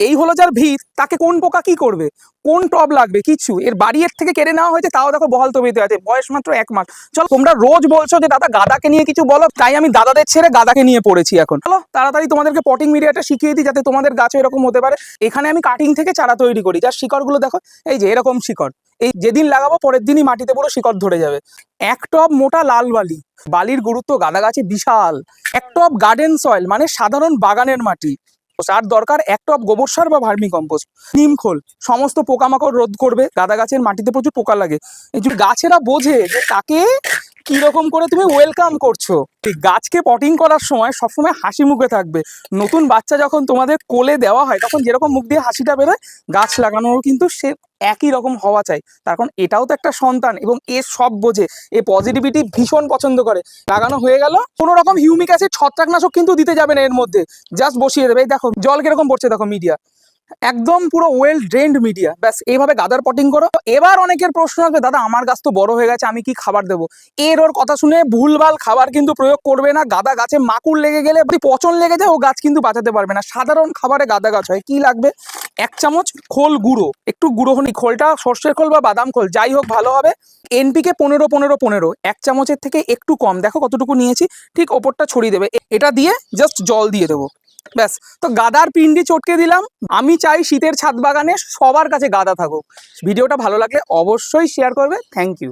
এই হলো যার ভিত, তাকে কোন পোকা কি করবে? কোন টব লাগবে? কিছু। এর বাড়ি এর থেকে কেড়ে নেওয়া হয়েছে, তাও দেখো বহাল তবিতে আছে, বয়স মাত্র এক মাস। চলো, তোমরা রোজ বলছো যে, দাদা, গাদাকে নিয়ে কিছু বলো। তাই আমি দাদাদের ছেড়ে গাদাকে নিয়ে পড়েছি এখন। চলো, তাড়াতাড়ি তোমাদেরকে পটিং মিডিয়াটা শিখিয়ে দিই, যাতে তোমাদের গাছও এরকম হতে পারে। এখানে আমি কাটিং থেকে চারা তৈরি করি। যার শিকড়গুলো দেখো, এই যে এরকম শিকড়। এই যেদিন লাগাবো, পরের দিনই মাটিতে পুরো শিকড় ধরে যাবে। এক টব মোটা লাল বালি। বালির গুরুত্ব গাদা গাছে বিশাল। এক টব গার্ডেন সয়েল মানে সাধারণ বাগানের মাটি। আর দরকার এক টপ গোবর সার বা ভার্মি কম্পোস্ট নিম খোল, সমস্ত পোকামাকড় রোধ করবে। গাঁদা গাছের মাটিতে প্রচুর পোকা লাগে। এই যে গাছেরা বোঝে যে তাকে কি রকম করে তুমি ওয়েলকাম করছ? গাছকে পটিং করার সময় সবসময় হাসি মুখে থাকবে। নতুন বাচ্চা যখন তোমাদের কোলে দেওয়া হয়, তখন যেরকম মুখ দিয়ে হাসিটা বেরোয়, গাছ লাগানোর কিন্তু সে একই রকম হওয়া চাই। তার কারণ এটাও তো একটা সন্তান এবং এ সব বোঝে। এ পজিটিভিটি ভীষণ পছন্দ করে। লাগানো হয়ে গেল কোনো রকম হিউমিক অ্যাসিড ছত্রাকনাশক কিন্তু দিতে যাবে না এর মধ্যে। জাস্ট বসিয়ে দেবে। এই দেখো, জল কীরকম পড়ছে দেখো মিডিয়া একদম পুরো ওয়েল ড্রেন্ড মিডিয়া ব্যাস, এইভাবে গাদার পটিং করো। এবার অনেকের প্রশ্ন আসবে, দাদা, আমার গাছ তো বড় হয়ে গেছে, আমি কি খাবার দেবো? এর ওর কথা শুনে ভুলভাল খাবার কিন্তু প্রয়োগ করবে না। গাদা গাছে মাকুর লেগে গেলে পচন লেগে যায়, ও গাছ কিন্তু বাঁচাতে পারবে না। সাধারণ খাবারে গাদা গাছ হয়। কি লাগবে? এক চামচ খোল গুঁড়ো। একটু গুঁড়ো হনি। খোলটা সর্ষের খোল বা বাদাম খোল, যাই হোক, ভালো হবে। এনপিকে পনেরো পনেরো পনেরো। এক চামচের থেকে একটু কম। দেখো কতটুকু নিয়েছি। ঠিক ওপরটা ছড়িয়ে দেবে। এটা দিয়ে জাস্ট জল দিয়ে দেবো। ব্যাস, তো গাদার পিন্ডি চটকে দিলাম। আমি চাই শীতের ছাদ বাগানে সবার কাছে গাদা থাকুক। ভিডিওটা ভালো লাগলে অবশ্যই শেয়ার করবে। Thank you